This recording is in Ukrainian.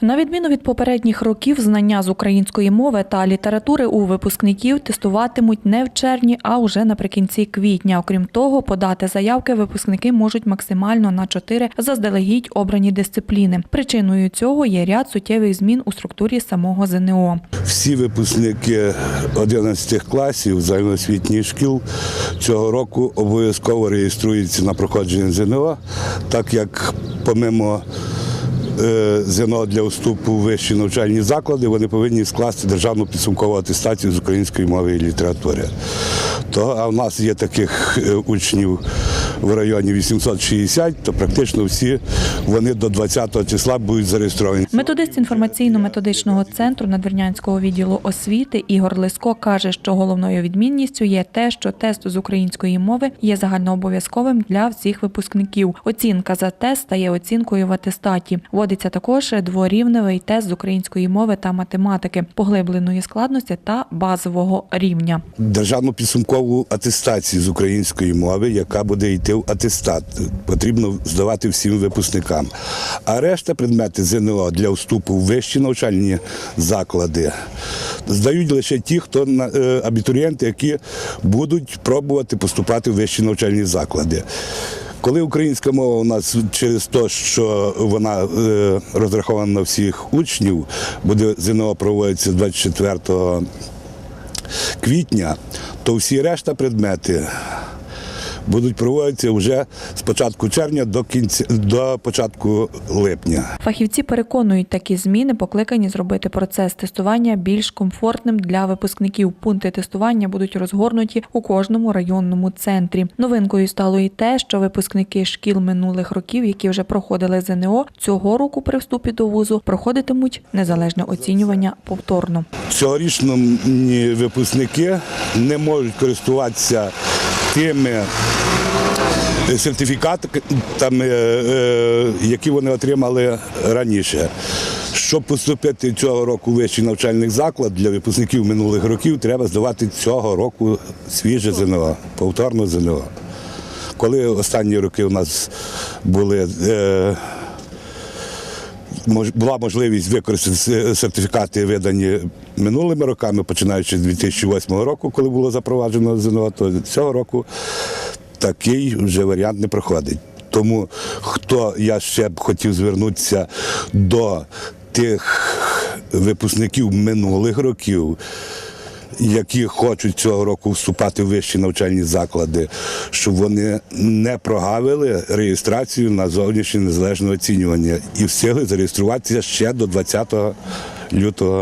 На відміну від попередніх років, знання з української мови та літератури у випускників тестуватимуть не в червні, а уже наприкінці квітня. Окрім того, подати заявки випускники можуть максимально на чотири заздалегідь обрані дисципліни. Причиною цього є ряд суттєвих змін у структурі самого ЗНО. Всі випускники 11 класів загальноосвітніх шкіл цього року обов'язково реєструються на проходження ЗНО, так як помимо ЗНО для вступу в вищі навчальні заклади, вони повинні скласти державну підсумкову атестацію з української мови і літератури. То, а в нас є таких е, учнів в районі 860, то практично всі вони до 20 числа будуть зареєстровані. Методист інформаційно-методичного центру Надвірнянського відділу освіти Ігор Лиско каже, що головною відмінністю є те, що тест з української мови є загальнообов'язковим для всіх випускників. Оцінка за тест стає оцінкою в атестаті. Вводиться також дворівневий тест з української мови та математики, поглибленої складності та базового рівня. державну підсумкову атестацію з української мови, яка буде йти в атестат. Потрібно здавати всім випускникам. А решта предмети ЗНО для вступу в вищі навчальні заклади здають лише ті, хто на- е, абітурієнти, які будуть пробувати поступати в вищі навчальні заклади. Коли українська мова у нас через те, що вона е, розрахована на всіх учнів, буде ЗНО проводиться 24 квітня, то всі решта предмети будуть проводитися вже з початку червня до кінця до початку липня. Фахівці переконують, такі зміни покликані зробити процес тестування більш комфортним для випускників. Пункти тестування будуть розгорнуті у кожному районному центрі. Новинкою стало і те, що випускники шкіл минулих років, які вже проходили ЗНО, цього року при вступі до вузу проходитимуть незалежне оцінювання повторно. Цьогорічні випускники не можуть користуватися тими сертифікатами, е, які вони отримали раніше. Щоб поступити цього року в вищий навчальний заклад для випускників минулих років, треба здавати цього року свіже ЗНО, повторно ЗНО. Коли останні роки у нас були е, була можливість використати сертифікати, видані минулими роками, починаючи з 2008 року, коли було запроваджено ЗНО, то цього року такий вже варіант не проходить. Тому хто я ще б хотів звернутися до тих випускників минулих років, які хочуть цього року вступати в вищі навчальні заклади, щоб вони не прогавили реєстрацію на зовнішнє незалежне оцінювання і встигли зареєструватися ще до 20 лютого.